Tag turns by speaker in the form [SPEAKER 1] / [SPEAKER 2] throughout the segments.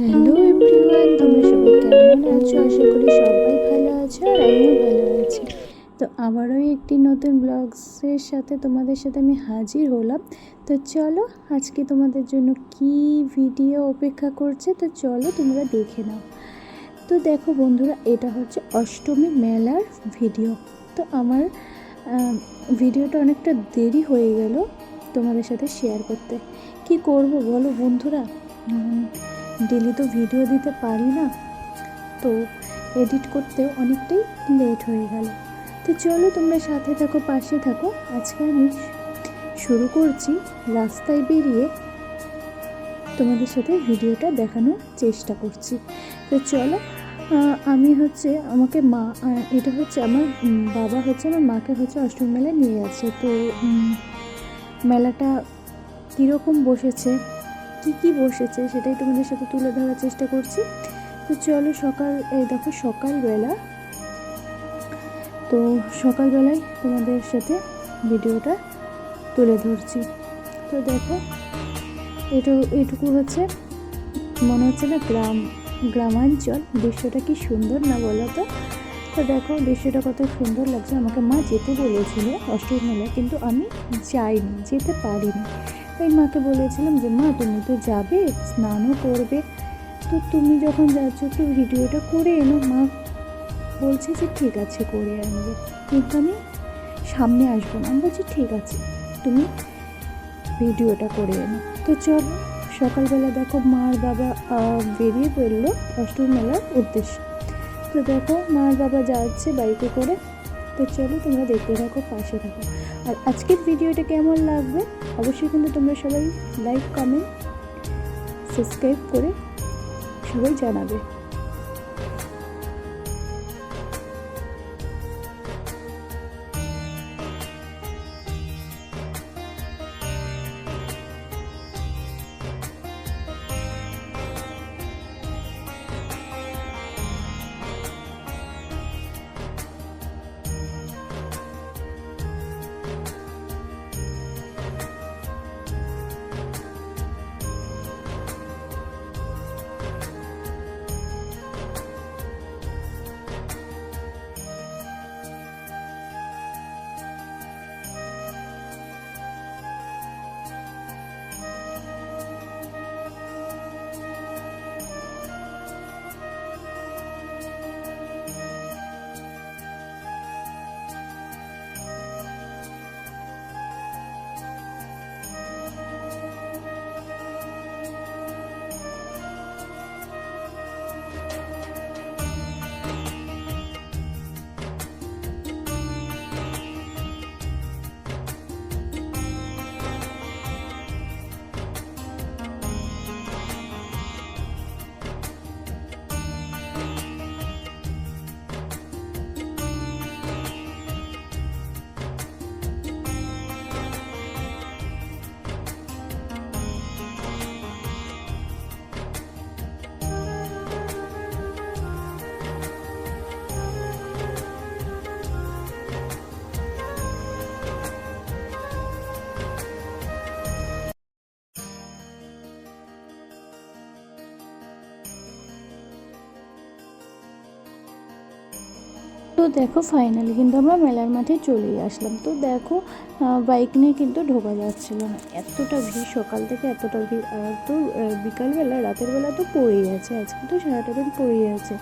[SPEAKER 1] Hello everyone, তোমরা সবাই কেমন আছো? আশা করি সবাই ভালো আছো আর আমিও ভালো আছি। তো আবারও একটি নতুন ব্লগসের সাথে তোমাদের সাথে আমি হাজির হলাম। তো চলো, আজকে তোমাদের জন্য কি ভিডিও অপেক্ষা করছে? তো চলো তোমরা দেখে নাও। তো দেখো বন্ধুরা, এটা হচ্ছে অষ্টমী মেলার ভিডিও তো আমার ভিডিওটা অনেকটা দেরি হয়ে গেল তোমাদের সাথে শেয়ার করতে। কি করব বলো বন্ধুরা? ডেলি তো ভিডিও দিতে পারি না। তো এডিট করতেও অনেকটাই লেট হয়ে গেল। তো চলো তোমরা সাথে থাকো, পাশে থাকো। আজকে আমি শুরু করছি রাস্তায় বেরিয়ে তোমাদের সাথে ভিডিওটা দেখানোর চেষ্টা করছি। তো চলো আমি হচ্ছে আমাকে মা এটা হচ্ছে আমার বাবা হচ্ছে আমার মাকে হচ্ছে অষ্টম মেলায় নিয়ে যাচ্ছে তো মেলাটা কীরকম বসেছে? কি কি বসেছে সেটাই তোমাদের সাথে তুলে ধরার চেষ্টা করছি। তো চলো সকাল, এই দেখো সকালবেলা। তো সকালবেলায় তোমাদের সাথে ভিডিওটা তুলে ধরছি। তো দেখো, এটু, এটুকু হচ্ছে, মনে হচ্ছে না গ্রাম, গ্রামাঞ্চল, দৃশ্যটা কি সুন্দর না বলো তো? তো দেখো, দৃশ্যটা কত সুন্দর লাগছে। আমাকে মা যেতে বলেছিল অষ্টমী মেলায়, কিন্তু আমি যাইনি, যেতে পারিনি। তাই মাকে বলেছিলাম যে, মা, তুমি তো যাবে, স্নানও করবে। তো তুমি যখন যাচ্ছ, তো ভিডিওটা করে এনো। মা বলছে যে, ঠিক আছে, করে আনবে। কিন্তু আমি সামনে আসব না। বলছি, ঠিক আছে, তুমি ভিডিওটা করে এনো। তো চল, সকালবেলা দেখো মার বাবা বেরিয়ে পড়ল অষ্টমী মেলার উদ্দেশ্যে। তো দেখো, মার বাবা যাচ্ছে বাইকে করে। তো চলো তোমরা দেখতে থাকো, পাশে থাকো। আর আজকের ভিডিওটা কেমন লাগবে? অবশ্যই কিন্তু তোমরা সবাই লাইক কমেন্ট সাবস্ক্রাইব করে সবাই জানাবে। দেখো ফাইনালি কিন্তু আমরা মেলার মাঠে চলেই আসলাম। তো দেখো বাইক নিয়ে কিন্তু ঢোকা যাচ্ছিল না। এতটা ভিড়, সকাল থেকে এতটা ভিড়। আর তো বিকালবেলা, রাতের বেলা তো পড়েই আছে। আজকে তো সারাটা দিন পড়েই আছে।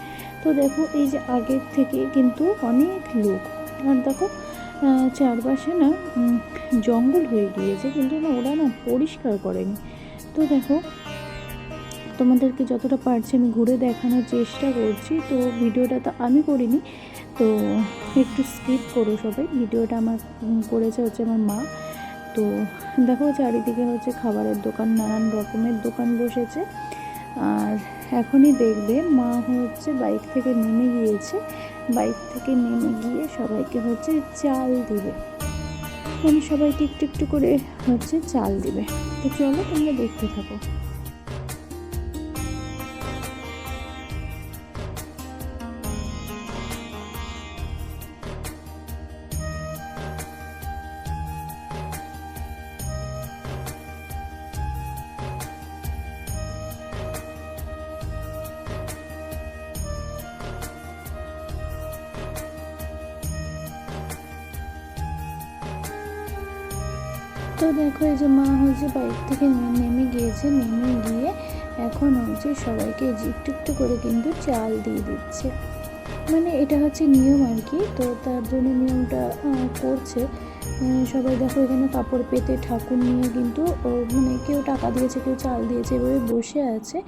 [SPEAKER 1] তো দেখো, এই যে আগের থেকে কিন্তু অনেক লোক। আর দেখো চারপাশে না জঙ্গল হয়ে গিয়েছে। কিন্তু না, ওরা না পরিষ্কার করেনি। তো দেখো, তোমাদেরকে যতটা পারছি আমি ঘুরে দেখানোর চেষ্টা করছি। তো ভিডিওটা তো আমি করিনি। তো একটু স্কিপ করো সবাই। ভিডিওটা আমার করেছে হচ্ছে আমার মা। তো দেখো চারিদিকে হচ্ছে খাবারের দোকান, নানান রকমের দোকান বসেছে। আর এখনই দেখবে মা হচ্ছে বাইক থেকে নেমে গিয়েছে। বাইক থেকে নেমে গিয়ে সবাইকে হচ্ছে চাল দিবে। মানে সবাইকে একটু একটু করে হচ্ছে চাল দিবে। তো চলো তোমরা দেখতে থাকো। তো দেখো এই যে মা হচ্ছে বাইক থেকে নেমে গিয়েছে, নেমে গিয়ে এখন হচ্ছে সবাইকে একটু একটু করে কিন্তু চাল দিয়ে দিচ্ছে। মানে এটা হচ্ছে নিয়ম আর কি, তো তার জন্য নিয়মটা করছে। সবাই দেখো এখানে কাপড় পেতে ঠাকুর নিয়ে কিন্তু মানে কেউ টাকা দিয়েছে, কেউ চাল দিয়েছে, এভাবে বসে আছে।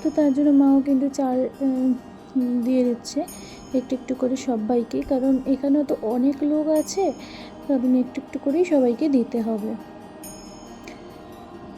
[SPEAKER 1] তো তার জন্য মাও কিন্তু চাল দিয়ে দিচ্ছে একটু একটু করে সবাইকে। কারণ এখানেও তো অনেক লোক আছে কারণ একটু একটু করেই সবাইকে দিতে হবে।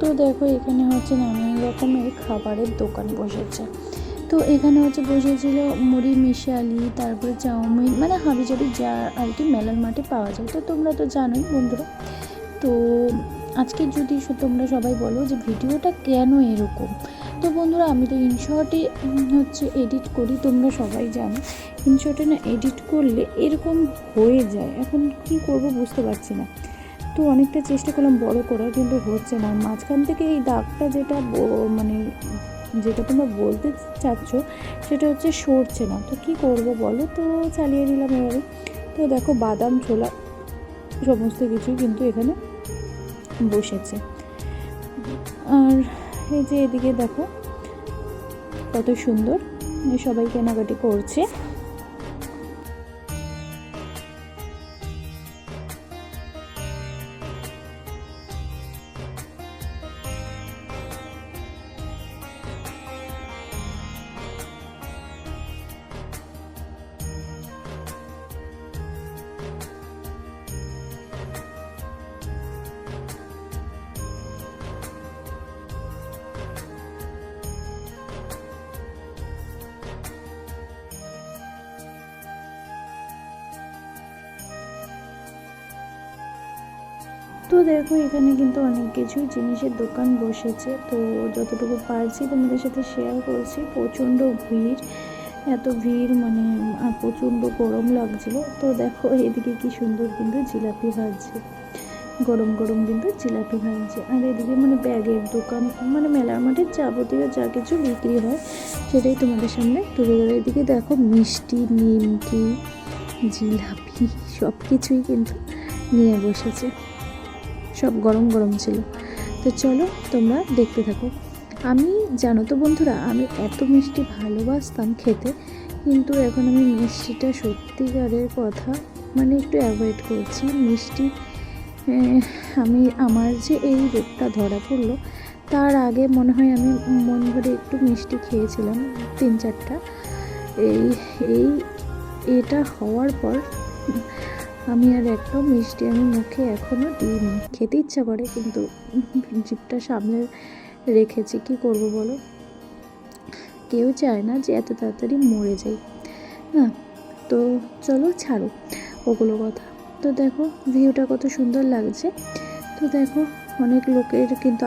[SPEAKER 1] তো দেখো এখানে হচ্ছে নানান রকমের খাবারের দোকান বসেছে। তো এখানে হচ্ছে বসেছিল মুড়ি, মিশালি, তারপরে চাউমিন মানে হাবি জাবি যা আর কি মেলার মাঠে পাওয়া যায়। তো তোমরা তো জানোই বন্ধুরা। তো আজকে যদি তোমরা সবাই বলো যে ভিডিওটা কেন এরকম? তো বন্ধুরা আমি তো ইনশর্টে হচ্ছে এডিট করি, তোমরা সবাই জানো। ইনশর্টে না এডিট করলে এরকম হয়ে যায়। এখন কি করব বুঝতে পারছি না। তো অনেকটা চেষ্টা করলাম, বড় করার কিন্তু হচ্ছে না। মাঝখান থেকে এই দাগটা যেটা মানে যেটা তোমরা বলতে চাচ্ছ, সেটা হচ্ছে সরছে না। তো কি করব বলো? তো চালিয়ে নিলাম এবারে। তো দেখো বাদাম, ছোলা সমস্ত কিছুই কিন্তু এখানে বসেছে। আর এই যে এদিকে দেখো, কত সুন্দর। সবাই কেনাকাটি করছে। তো দেখো, এখানে কিন্তু অনেক কিছু জিনিসের দোকান বসেছে। তো যতটুকু পারছি তোমাদের সাথে শেয়ার করছি, প্রচণ্ড ভিড়, এত ভিড় মানে প্রচণ্ড গরম লাগছিল। তো দেখো, এদিকে কি সুন্দর কিন্তু জিলাপি ভাজছে। গরম গরম কিন্তু জিলাপি ভাজছে। আর এদিকে মানে ব্যাগের দোকান মানে মেলার মাঠে যাবতীয় যা কিছু বিক্রি হয়, সেটাই তোমাদের সামনে তুলে ধরে এদিকে দেখো, মিষ্টি, নিমকি, জিলাপি সব কিছুই কিন্তু নিয়ে বসেছে। সব গরম গরম ছিল। তো চলো তোমরা দেখতে থাকো। আমি, জানো তো বন্ধুরা, আমি এত মিষ্টি ভালোবাসতাম খেতে, কিন্তু এখন আমি মিষ্টিটা সত্যিকারের কথা মানে একটু অ্যাভয়েড করছি। মিষ্টি আমি, আমার যে এই রোগটা ধরা পড়ল, তার আগে মনে হয় আমি মন ভরে একটু মিষ্টি খেয়েছিলাম তিন চারটা এই এই, এটা হওয়ার পর আমি আর একটা মিষ্টি আমি মুখে এখনও দিইনি। খেতে ইচ্ছা করে, কিন্তু জিভটা সামনে রেখেছি। কি করব বলো? কেউ চায় না যে এত তাড়াতাড়ি মরে যাই। না, তো চলো ছাড়ো ওগুলো কথা। তো দেখো, ভিউটা কত সুন্দর লাগছে। তো দেখো, অনেক লোকের কিন্তু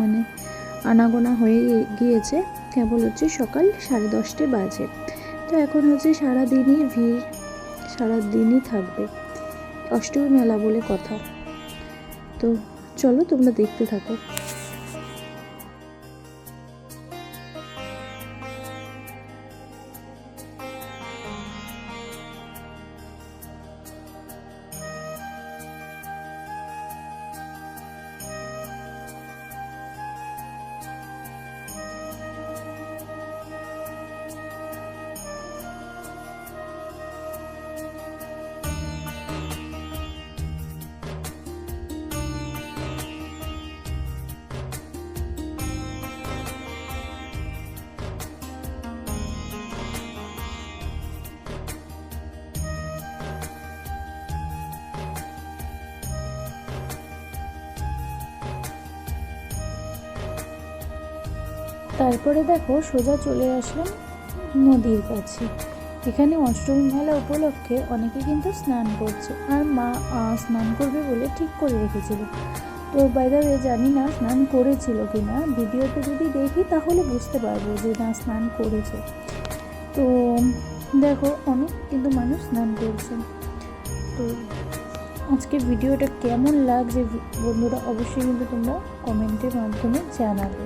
[SPEAKER 1] মানে আনাগোনা হয়ে গিয়েছে। কেবল হচ্ছে সকাল সাড়ে দশটা বাজে। তো এখন হচ্ছে সারাদিনই ভিড়, সারাদিনই থাকবে। অষ্টমী মেলা বলে কথা। তো চলো তোমরা দেখতে থাকো। তারপরে দেখো সোজা চলে আসলাম নদীর কাছে। এখানে অষ্টমী মেলা উপলক্ষে অনেকে কিন্তু স্নান করছে আর মা স্নান করবে বলে ঠিক করে রেখেছিল। তো বাইরে জানি না স্নান করেছিল কি না ভিডিওতে যদি দেখি তাহলে বুঝতে পারব যে না স্নান করেছে। তো দেখো অনেক কিন্তু মানুষ স্নান করছে। তো আজকে ভিডিওটা কেমন লাগছে বন্ধুরা অবশ্যই কিন্তু তোমরা কমেন্টের মাধ্যমে জানাবে।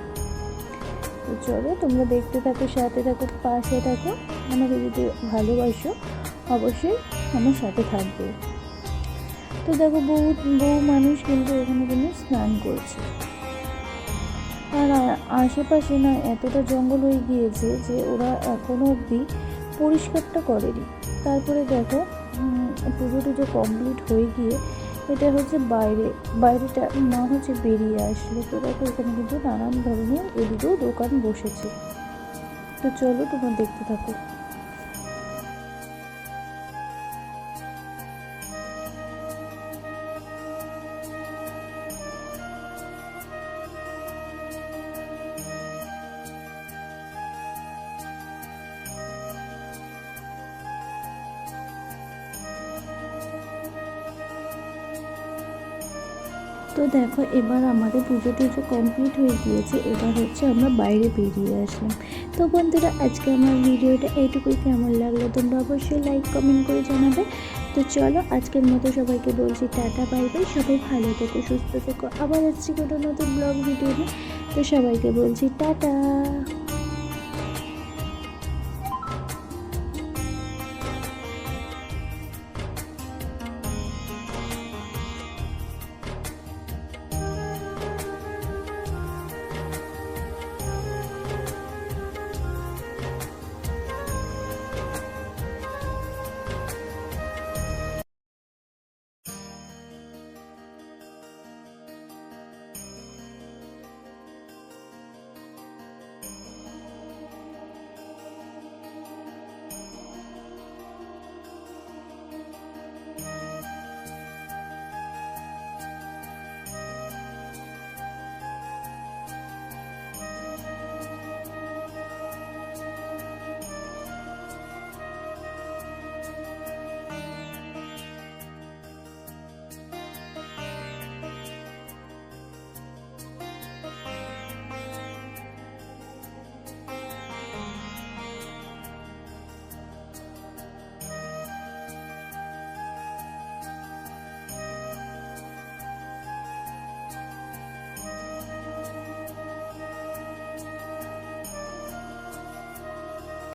[SPEAKER 1] তো চলো, তোমরা দেখতে থাকো, সাথে থাকো, পাশে থাকো। আমাকে যদি ভালোবাসো, অবশ্যই আমার সাথে থাকবে। তো দেখো, বহু বহু মানুষ কিন্তু এখানে কিন্তু স্নান করছে। আর আশেপাশে না এতটা জঙ্গল হয়ে গিয়েছে যে ওরা এখনও অবধি পরিষ্কারটা করেনি। তারপরে দেখো পুজো টুজো কমপ্লিট হয়ে গিয়ে এটা হচ্ছে বাইরে, বাইরেটা না হচ্ছে বেরিয়ে আসলো। তো দেখো, এখানে কিন্তু নানান ধরনের এদিকেও দোকান বসেছে। তো চলো তোমরা দেখতে থাকো। তো দেখো, এবার আমাদের পুজো টুজো কমপ্লিট হয়ে গিয়েছে। এবার হচ্ছে আমরা বাইরে বেরিয়ে আসলাম। তো বন্ধুরা, আজকে আমার ভিডিওটা এইটুকুই। কেমন লাগল তোমরা অবশ্যই লাইক কমেন্ট করে জানাবে। তো চলো, আজকের মতো সবাইকে বলছি টাটা বাই বাই সবাই ভালো থেকো, সুস্থ থেকো। আবার আসছি কোনো নতুন ব্লগ ভিডিও নিয়ে। তো সবাইকে বলছি টাটা।